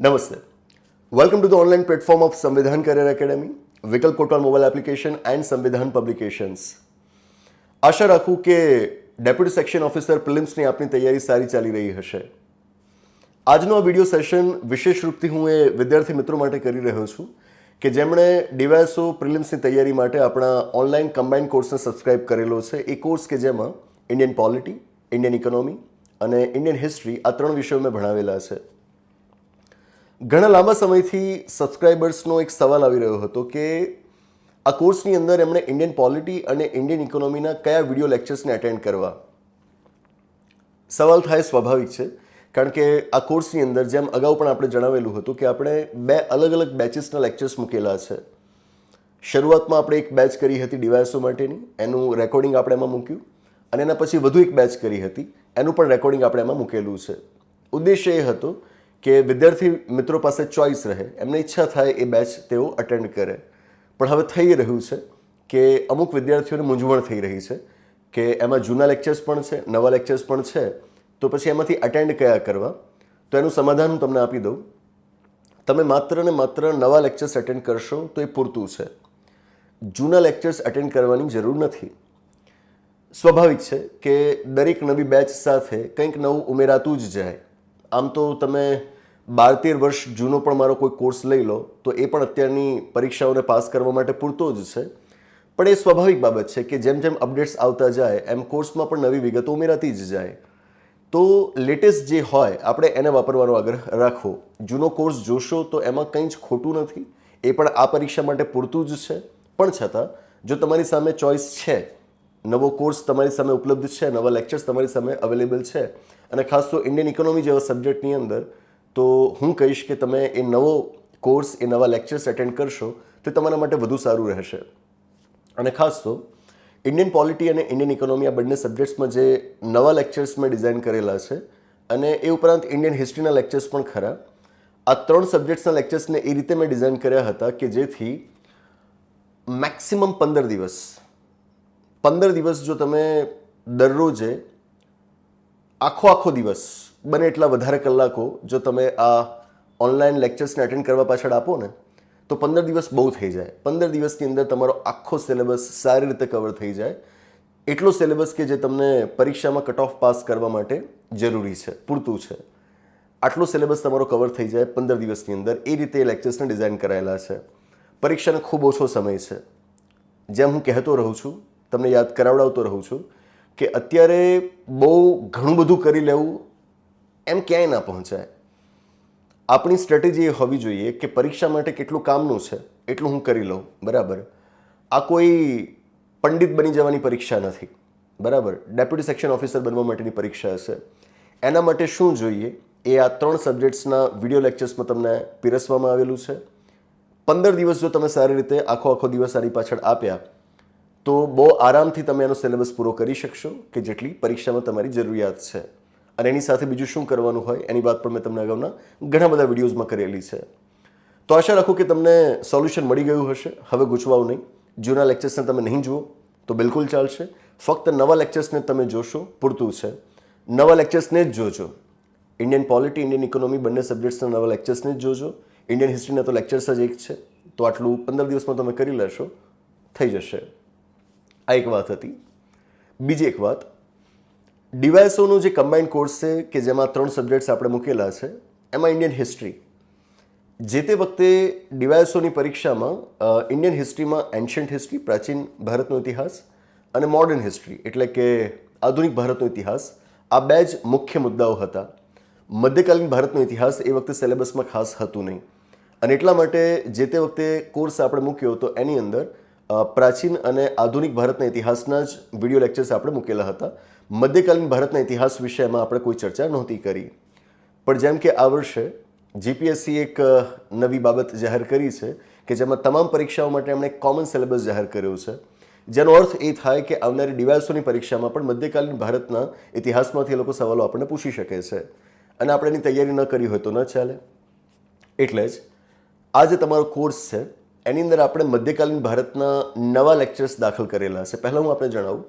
નમસ્તે welcome to the online platform of Samvidhan career academy Vikalp Kotwal mobile application and Samvidhan publications આશા રાખું કે deputy section officer પ્રિલિમ્સની આપની તૈયારી સારી ચાલી રહી હશે આજનો આ વીડિયો સેશન વિશેષ રૂપથી હું એ વિદ્યાર્થી મિત્રો માટે કરી રહ્યો છું કે જેમણે ડીવાયસો પ્રિલિમ્સની તૈયારી માટે આપણા ઓનલાઈન કમ્બાઇન્ડ કોર્સને સબસ્ક્રાઇબ કરેલો છે. એ કોર્સ કે જેમાં ઇન્ડિયન પોલિટી ઇન્ડિયન ઇકોનોમી અને ઇન્ડિયન હિસ્ટ્રી આ ત્રણ વિષયો મેં ભણાવેલા છે. ઘણા લાંબા સમયથી સબસ્ક્રાઈબર્સનો એક સવાલ આવી રહ્યો હતો કે આ કોર્સની અંદર એમણે ઇન્ડિયન પોલિટી અને ઇન્ડિયન ઇકોનોમીના કયા વીડિયો લેક્ચર્સને અટેન્ડ કરવા? સવાલ થાય સ્વાભાવિક છે, કારણ કે આ કોર્સની અંદર જેમ અગાઉ પણ આપણે જણાવેલું હતું કે આપણે બે અલગ અલગ બેચીસના લેક્ચર્સ મૂકેલા છે. શરૂઆતમાં આપણે એક બેચ કરી હતી ડિવાઇસો માટેની, એનું રેકોર્ડિંગ આપણે એમાં મૂક્યું અને એના પછી વધુ એક બેચ કરી હતી, એનું પણ રેકોર્ડિંગ આપણે એમાં મૂકેલું છે. ઉદ્દેશ્ય એ હતો કે વિદ્યાર્થી મિત્રો પાસે ચોઇસ રહે, એમને ઈચ્છા થાય એ બેચ તેઓ અટેન્ડ કરે. પણ હવે થઈ રહ્યું છે કે અમુક વિદ્યાર્થીઓને મૂંઝવણ થઈ રહી છે કે એમાં જૂના લેક્ચર્સ પણ છે, નવા લેક્ચર્સ પણ છે, તો પછી એમાંથી અટેન્ડ કયા કરવા? તો એનું સમાધાન હું તમને આપી દઉં. તમે માત્ર ને માત્ર નવા લેક્ચર્સ અટેન્ડ કરશો તો એ પૂરતું છે. જૂના લેક્ચર્સ અટેન્ડ કરવાની જરૂર નથી. સ્વાભાવિક છે કે દરેક નવી બેચ સાથે કંઈક નવું ઉમેરાતું જ જાય. આમ તો તમે બાર તેર વર્ષ જૂનો પણ મારો કોઈ કોર્સ લઈ લો, તો એ પણ અત્યારની પરીક્ષાઓને પાસ કરવા માટે પૂરતો જ છે. પણ એ સ્વાભાવિક બાબત છે કે જેમ જેમ અપડેટ્સ આવતા જાય, એમ કોર્સમાં પણ નવી વિગતો ઉમેરાતી જ જાય. તો લેટેસ્ટ જે હોય, આપણે એને વાપરવાનો આગ્રહ રાખવો જૂનો કોર્સ જોશો તો એમાં કંઈ જ ખોટું નથી, એ પણ આ પરીક્ષા માટે પૂરતું જ છે. પણ છતાં, જો તમારી સામે ચોઇસ છે, નવો કોર્સ તમારી સામે ઉપલબ્ધ છે, નવા લેક્ચર્સ તમારી સામે અવેલેબલ છે અને ખાસ તો ઇન્ડિયન ઇકોનોમી જેવા સબ્જેક્ટની અંદર, તો હું કહીશ કે તમે એ નવો કોર્સ એ નવા લેક્ચર્સ અટેન્ડ કરશો, તો તમારા માટે વધુ સારું રહેશે. અને ખાસ તો ઇન્ડિયન પોલિટી અને ઇન્ડિયન ઇકોનોમી આ બંને સબ્જેક્ટ્સમાં જે નવા લેક્ચર્સ મેં ડિઝાઇન કરેલા છે, અને એ ઉપરાંત ઇન્ડિયન હિસ્ટ્રીના લેક્ચર્સ પણ ખરા. આ ત્રણ સબ્જેક્ટ્સના લેક્ચર્સને એ રીતે મેં ડિઝાઇન કર્યા હતા કે જેથી મેક્સિમમ પંદર દિવસ. પંદર દિવસ જો તમે દરરોજે આખો આખો દિવસ બને એટલા વધારે કલાકો જો તમે આ ઓનલાઈન લેક્ચર્સને અટેન્ડ કરવા પાછળ આપો ને, તો પંદર દિવસ બહુ થઈ જાય. પંદર દિવસની અંદર તમારો આખો સિલેબસ સારી રીતે કવર થઈ જાય. એટલો સિલેબસ કે જે તમને પરીક્ષામાં કટ ઓફ પાસ કરવા માટે જરૂરી છે, પૂરતું છે. આટલો સિલેબસ તમારો કવર થઈ જાય પંદર દિવસની અંદર. એ રીતે લેક્ચર્સને ડિઝાઇન કરાયેલા છે. પરીક્ષાનો ખૂબ ઓછો સમય છે. જેમ હું કહેતો રહું છું, તમને યાદ કરાવડાવતો રહું છું કે અત્યારે બહુ ઘણું બધું કરી લેવું એમ ક્યાંય ના પહોંચાય. આપણી સ્ટ્રેટેજી એ હોવી જોઈએ કે પરીક્ષા માટે કેટલું કામનું છે, એટલું હું કરી લઉં, બરાબર? આ કોઈ પંડિત બની જવાની પરીક્ષા નથી, બરાબર? ડેપ્યુટી સેક્શન ઓફિસર બનવા માટેની પરીક્ષા છે એના માટે શું જોઈએ? એ આ ત્રણ સબ્જેક્ટ્સના વીડિયો લેક્ચર્સમાં તમને પીરસવામાં આવેલું છે. પંદર દિવસ જો તમે સારી રીતે આખો આખો દિવસ આની પાછળ આપ્યા તો બહુ આરામથી તમે એનો સિલેબસ પૂરો કરી શકશો કે જેટલી પરીક્ષામાં તમારી જરૂરિયાત છે. અને એની સાથે બીજું શું કરવાનું હોય એની વાત પણ મેં તમને અગાઉના ઘણા બધા વિડીયોઝમાં કરેલી છે. તો આશા રાખું કે તમને સોલ્યુશન મળી ગયું હશે. હવે ગૂંચવાઓ નહીં. જૂના લેક્ચર્સને તમે નહીં જુઓ, તો બિલકુલ ચાલશે. ફક્ત નવા લેક્ચર્સને તમે જોશો, પૂરતું છે. નવા લેક્ચર્સને જ જોજો. ઇન્ડિયન પોલિટી, ઇન્ડિયન ઇકોનોમી બંને સબ્જેક્ટ્સના નવા લેક્ચર્સને જ જોજો. ઇન્ડિયન હિસ્ટ્રીના તો લેક્ચર્સ જ એક છે. તો આટલું પંદર દિવસમાં તમે કરી લેશો, થઈ જશે. આ એક વાત હતી. બીજી એક વાત, ડીવાયસોનો જે કમ્બાઇન્ડ કોર્સ છે, કે જેમાં ત્રણ સબ્જેક્ટ્સ આપણે મૂકેલા છે, એમાં ઇન્ડિયન હિસ્ટ્રી જે તે વખતે ડીવાયસોની પરીક્ષામાં ઇન્ડિયન હિસ્ટ્રીમાં એન્શિયન્ટ હિસ્ટ્રી પ્રાચીન ભારતનો ઇતિહાસ અને મોડર્ન હિસ્ટ્રી એટલે કે આધુનિક ભારતનો ઇતિહાસ, આ બે જ મુખ્ય મુદ્દાઓ હતા. મધ્યકાલીન ભારતનો ઇતિહાસ એ વખતે સિલેબસમાં ખાસ હતું નહીં. અને એટલા માટે જે તે વખતે કોર્સ આપણે મૂક્યો તો એની અંદર પ્રાચીન અને આધુનિક ભારતના ઇતિહાસના જ વીડિયો લેક્ચર્સ આપણે મૂકેલા હતા. મધ્યકાલીન ભારતના ઇતિહાસ વિશે આપણે કોઈ ચર્ચા નહોતી કરી. પણ જેમ કે આ વર્ષે જીપીએસસી એક નવી બાબત જાહેર કરી છે કે જેમાં તમામ પરીક્ષાઓ માટે એમણે કોમન સિલેબસ જાહેર કર્યો છે. જેનો અર્થ એ થાય કે આવનારી ડિવાઇસોની પરીક્ષામાં પણ મધ્યકાલીન ભારતના ઇતિહાસમાંથી એ લોકો સવાલો આપણને પૂછી શકે છે. અને આપણે એની તૈયારી ન કરી હોય તો ન ચાલે. એટલે જ આ જે તમારો કોર્સ છે એની અંદર આપણે મધ્યકાલીન ભારતના નવા લેક્ચર્સ દાખલ કરેલા છે. પહેલાં હું આપણે જણાવું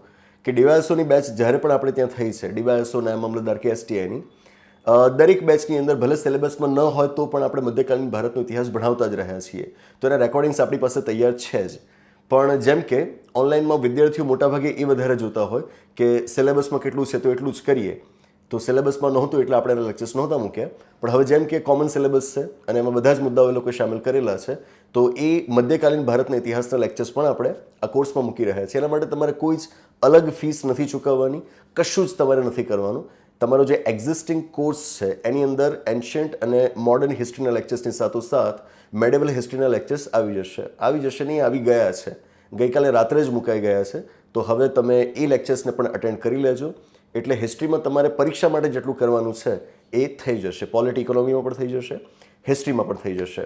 કે ડીવાયએસઓની બેચ જ્યારે પણ આપણે ત્યાં થઈ છે ડીવાયએસઓ નાયબ મામલતદાર કે એસટીઆઈની દરેક બેચની અંદર ભલે સિલેબસમાં ન હોય તો પણ આપણે મધ્યકાલીન ભારતનો ઇતિહાસ ભણાવતા જ રહ્યા છીએ. તો એના રેકોર્ડિંગ્સ આપણી પાસે તૈયાર છે જ. પણ જેમ કે ઓનલાઈનમાં વિદ્યાર્થીઓ મોટાભાગે એ વધારે જોતા હોય કે સિલેબસમાં કેટલું છે તો એટલું જ કરીએ. તો સિલેબસમાં નહોતું એટલે આપણે એના લેક્ચર્સ નહોતા મૂક્યા. પણ હવે જેમ કે કોમન સિલેબસ છે અને એમાં બધા જ મુદ્દાઓ એ લોકો સામેલ કરેલા છે, તો એ મધ્યકાલીન ભારતના ઇતિહાસના લેક્ચર્સ પણ આપણે આ કોર્સમાં મૂકી રહ્યા છીએ. એના માટે તમારે કોઈ જ અલગ ફીસ નથી ચૂકવવાની, કશું જ તમારે નથી કરવાનું. તમારો જે એક્ઝિસ્ટિંગ કોર્સ છે, એની અંદર એન્શિયન્ટ અને મોડર્ન હિસ્ટ્રીના લેક્ચર્સની સાથોસાથ મેડેબલ હિસ્ટ્રીના લેક્ચર્સ આવી જશે. આવી જશે નહીં, આવી ગયા છે. ગઈકાલે રાત્રે જ મુકાઈ ગયા છે. તો હવે તમે એ લેક્ચર્સને પણ અટેન્ડ કરી લેજો. એટલે હિસ્ટ્રીમાં તમારે પરીક્ષા માટે જેટલું કરવાનું છે, એ થઈ જશે. પોલિટી ઇકોનોમીમાં પણ થઈ જશે હિસ્ટ્રીમાં પણ થઈ જશે.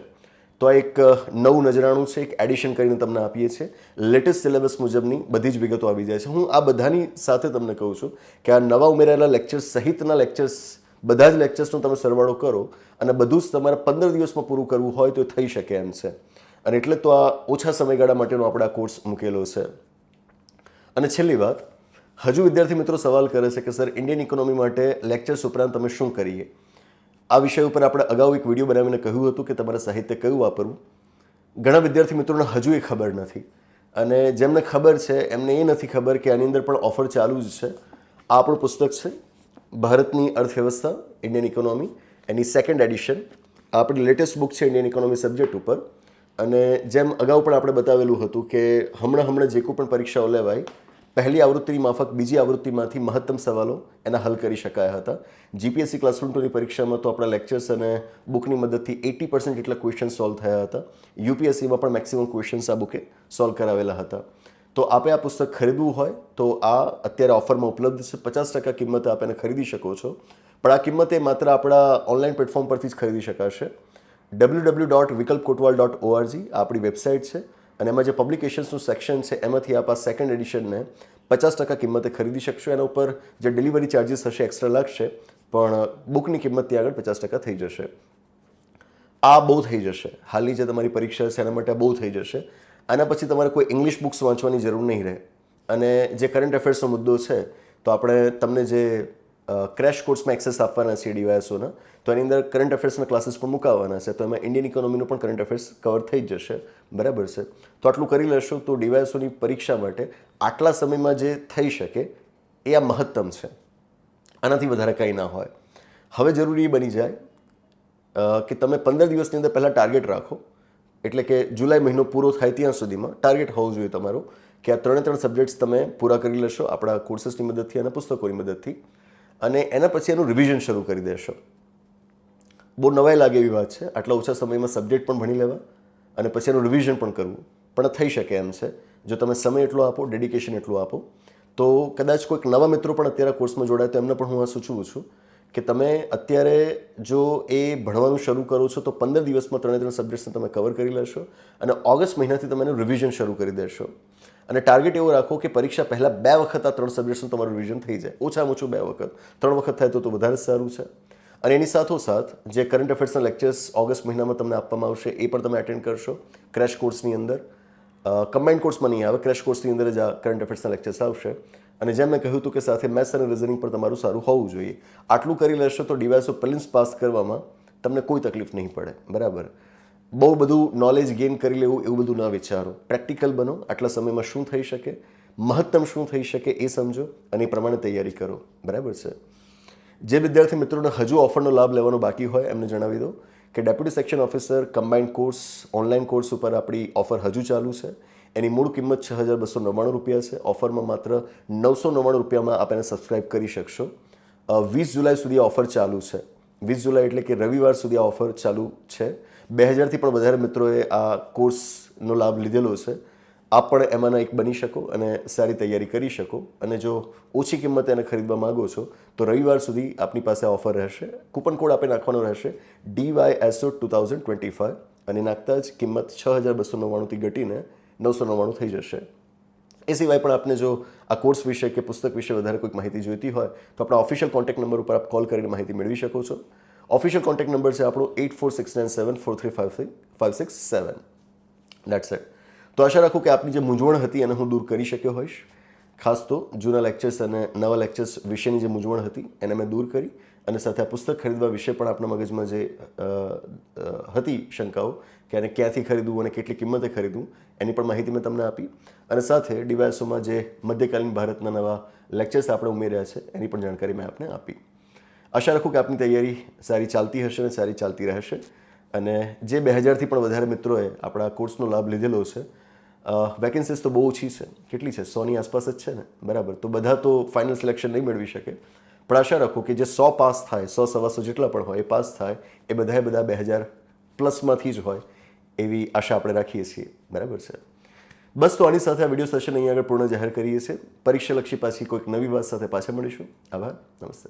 તો આ એક નવું નજરાણું છે, એક એડિશન કરીને તમને આપીએ છીએ. લેટેસ્ટ સિલેબસ મુજબની બધી જ વિગતો આવી જાય છે. હું આ બધાની સાથે તમને કહું છું કે આ નવા ઉમેરાયેલા લેક્ચર્સ સહિતના લેક્ચર્સ બધા જ લેક્ચર્સનો તમે સરવાળો કરો અને બધું જ તમારે પંદર દિવસમાં પૂરું કરવું હોય તો થઈ શકે એમ છે. અને એટલે તો આ ઓછા સમયગાળા માટેનો આપણે કોર્સ મૂકેલો છે. અને છેલ્લી વાત હજુ વિદ્યાર્થી મિત્રો સવાલ કરે છે કે, સર ઇન્ડિયન ઇકોનોમી માટે લેક્ચર્સ ઉપરાંત તમે શું કરીએ? આ વિષય ઉપર આપણે અગાઉ એક વીડિયો બનાવીને કહ્યું હતું કે, તમારે સાહિત્ય કયું વાપરવું? ઘણા વિદ્યાર્થી મિત્રોને હજુ એ ખબર નથી. અને જેમને ખબર છે, એમને એ નથી ખબર કે આની અંદર પણ ઓફર ચાલુ જ છે. આ આપણું પુસ્તક છે, ભારતની અર્થવ્યવસ્થા ઇન્ડિયન ઇકોનોમી એની સેકન્ડ એડિશન આપણી લેટેસ્ટ બુક છે ઇન્ડિયન ઇકોનોમી સબ્જેક્ટ ઉપર. અને જેમ અગાઉ પણ આપણે બતાવેલું હતું કે હમણાં હમણાં જે કોઈ પણ પરીક્ષાઓ લેવાય પહેલી આવૃત્તિની માફક, બીજી આવૃત્તિમાંથી મહત્તમ સવાલો એના હલ કરી શકાયા હતા. જીપીએસસી ક્લાસરૂમ ટુની પરીક્ષામાં તો આપણા લેક્ચર્સ અને બુકની મદદથી એટી પર્સન્ટ જેટલા ક્વેશ્ચન સોલ્વ થયા હતા. યુપીએસસીમાં પણ મેક્સિમમ ક્વેશ્ચન્સ આ બુકે સોલ્વ કરાવેલા હતા. તો આપે આ પુસ્તક ખરીદવું હોય તો આ અત્યારે ઓફરમાં ઉપલબ્ધ છે. પચાસ ટકા કિંમતે આપ એને ખરીદી શકો છો. પણ આ કિંમતે માત્ર આપણા ઓનલાઈન પ્લેટફોર્મ પરથી જ ખરીદી શકાશે. W W dot Vikalp Kotwal dot ORG આપણી વેબસાઇટ છે. અને એમાં જે પબ્લિકેશન્સનું સેક્શન છે, એમાંથી આપ આ સેકન્ડ એડિશનને પચાસ ટકા કિંમતે ખરીદી શકશો. એના ઉપર જે ડિલિવરી ચાર્જિસ હશે એક્સ્ટ્રા લાગશે, પણ બુકની કિંમત ત્યાં આગળ પચાસ ટકા થઈ જશે. આ બહુ થઈ જશે. હાલની જે તમારી પરીક્ષા છે એના માટે આ બહુ થઈ જશે. આના પછી તમારે કોઈ ઇંગ્લિશ બુક્સ વાંચવાની જરૂર નહીં રહે. અને જે કરંટ અફેર્સનો મુદ્દો છે, તો આપણે તમને જે ક્રેશ કોર્સમાં એક્સેસ આપવાના છે ડીવાયસોના તો એની અંદર કરંટ અફેર્સના ક્લાસીસ પણ મુકાવવાના છે. તો એમાં ઇન્ડિયન ઇકોનોમીનું પણ કરંટ અફેર્સ કવર થઈ જશે. બરાબર છે? તો આટલું કરી લેશો. તો ડીવાયસોની પરીક્ષા માટે આટલા સમયમાં જે થઈ શકે એ આ મહત્તમ છે. આનાથી વધારે કાંઈ ના હોય. હવે જરૂરી એ બની જાય કે તમે પંદર દિવસની અંદર પહેલાં ટાર્ગેટ રાખો. એટલે કે જુલાઈ મહિનો પૂરો થાય ત્યાં સુધીમાં ટાર્ગેટ હોવું જોઈએ તમારું, કે આ ત્રણે ત્રણ સબ્જેક્ટ્સ તમે પૂરા કરી લેશો આપણા કોર્સીસની મદદથી અને પુસ્તકોની મદદથી. અને એના પછી એનું રિવિઝન શરૂ કરી દેશો. બહુ નવાઈ લાગે એવી વાત છે. આટલા ઓછા સમયમાં સબ્જેક્ટ પણ ભણી લેવા અને પછી એનું રિવિઝન પણ કરવું. પણ થઈ શકે એમ છે. જો તમે સમય એટલો આપો ડેડિકેશન એટલું આપો, તો કદાચ કોઈક નવા મિત્રો પણ અત્યારે કોર્સમાં જોડાય તો એમને પણ હું આ સૂચવું છું કે તમે અત્યારે જો એ ભણવાનું શરૂ કરો છો તો પંદર દિવસમાં ત્રણે ત્રણ સબ્જેક્ટ્સને તમે કવર કરી લેશો અને ઓગસ્ટ મહિનાથી તમે એનું રિવિઝન શરૂ કરી દેશો. અને ટાર્ગેટ એવો રાખો કે પરીક્ષા પહેલાં બે વખત આ ત્રણ સબ્જેક્ટ્સનું તમારું રિવિઝન થઈ જાય. ઓછામાં ઓછું બે વખત. ત્રણ વખત થાય તો તો વધારે સારું છે. અને એની સાથોસાથ જે કરંટ અફેર્સના લેક્ચર્સ ઓગસ્ટ મહિનામાં તમને આપવામાં આવશે એ પણ તમે અટેન્ડ કરશો. ક્રેશ કોર્સની અંદર. કમ્બાઇન્ડ કોર્સમાં નહીં આવે. ક્રેશ કોર્સની અંદર જ આ કરંટ અફેર્સના લેક્ચર્સ આવશે. અને જેમ મેં કહ્યું હતું કે સાથે મેથ્સ અને રિઝનિંગ પણ તમારું સારું હોવું જોઈએ. આટલું કરી લેશો તો ડિવાઇસો પ્રિલિમ્સ પાસ કરવામાં તમને કોઈ તકલીફ નહીં પડે. બરાબર? બહુ બધું નોલેજ ગેઇન કરી લેવું એવું બધું ના વિચારો. પ્રેક્ટિકલ બનો, આટલા સમયમાં શું થઈ શકે? મહત્તમ શું થઈ શકે એ સમજો અને એ પ્રમાણે તૈયારી કરો. બરાબર છે? જે વિદ્યાર્થી મિત્રોને હજુ ઓફરનો લાભ લેવાનો બાકી હોય, એમને જણાવી દો કે deputy section officer combined course online course ઉપર આપણી ઓફર હજુ ચાલુ છે. એની મૂળ કિંમત છ હજાર બસો નવ્વાણું રૂપિયા છે. ઓફરમાં માત્ર નવસો નવ્વાણું રૂપિયામાં આપ સબસ્ક્રાઇબ કરી શકશો. વીસ જુલાઈ સુધી ઓફર ચાલુ છે. વીસ જુલાઈ એટલે કે રવિવાર સુધી આ ઓફર ચાલુ છે. બે હજારથી પણ વધારે મિત્રોએ આ કોર્સનો લાભ લીધેલો છે. આપ પણ એમાંના એક બની શકો અને સારી તૈયારી કરી શકો. અને જો ઓછી કિંમતે એને ખરીદવા માગો છો, તો રવિવાર સુધી આપની પાસે ઓફર રહેશે. કૂપન કોડ આપે નાખવાનો રહેશે. DY SO two thousand twenty five અને નાખતા જ કિંમત છ હજાર બસો નવ્વાણુંથી ઘટીને નવસો નવ્વાણું થઈ જશે. એ સિવાય પણ આપને જો આ કોર્સ વિશે કે પુસ્તક વિશે વધારે કોઈક માહિતી જોઈતી હોય, તો આપણા ઓફિશિયલ કોન્ટેક્ટ નંબર ઉપર આપ કોલ કરીને માહિતી મેળવી શકો છો. ઓફિશિયલ કોન્ટેક્ટ નંબર છે આપણો eight four six nine seven four three five three five six seven that's eight તો આશા રાખું કે આપની જે મૂંઝવણ હતી એને હું દૂર કરી શક્યો હોઈશ. ખાસ તો જૂના લેક્ચર્સ અને નવા લેક્ચર્સ વિશેની જે મૂંઝવણ હતી એને મેં દૂર કરી અને સાથે આ પુસ્તક ખરીદવા વિશે પણ આપણા મગજમાં જે હતી શંકાઓ કે આને ક્યાંથી ખરીદવું અને કેટલી કિંમતે ખરીદવું એની પણ માહિતી મેં તમને આપી. અને સાથે ડીવાયસોમાં જે મધ્યકાલીન ભારતના નવા લેક્ચર્સ આપણે ઉમેર્યા છે એની પણ જાણકારી મેં આપને આપી. આશા રાખું કે આપની તૈયારી સારી ચાલતી હશે અને સારી ચાલતી રહેશે. અને જે બે હજારથી પણ વધારે મિત્રોએ આપણા કોર્સનો લાભ લીધેલો છે વેકેન્સીસ તો બહુ ઓછી છે. કેટલી છે? સોની આસપાસ જ છે ને? બરાબર. તો બધા તો ફાઇનલ સિલેક્શન નહીં મેળવી શકે. પણ આશા રાખું કે જે સો પાસ થાય, સો સવાસો જેટલા પણ હોય, એ પાસ થાય, એ બધાએ બધા બે હજાર પ્લસમાંથી જ હોય, એવી આશા આપણે રાખીએ છીએ. બરાબર છે? બસ તો આની સાથે આ વીડિયો સેશન અહીં આગળ પૂર્ણ જાહેર કરીએ છીએ. પરીક્ષાલક્ષી પાછી કોઈક નવી વાત સાથે પાછા મળીશું. આભાર. નમસ્તે.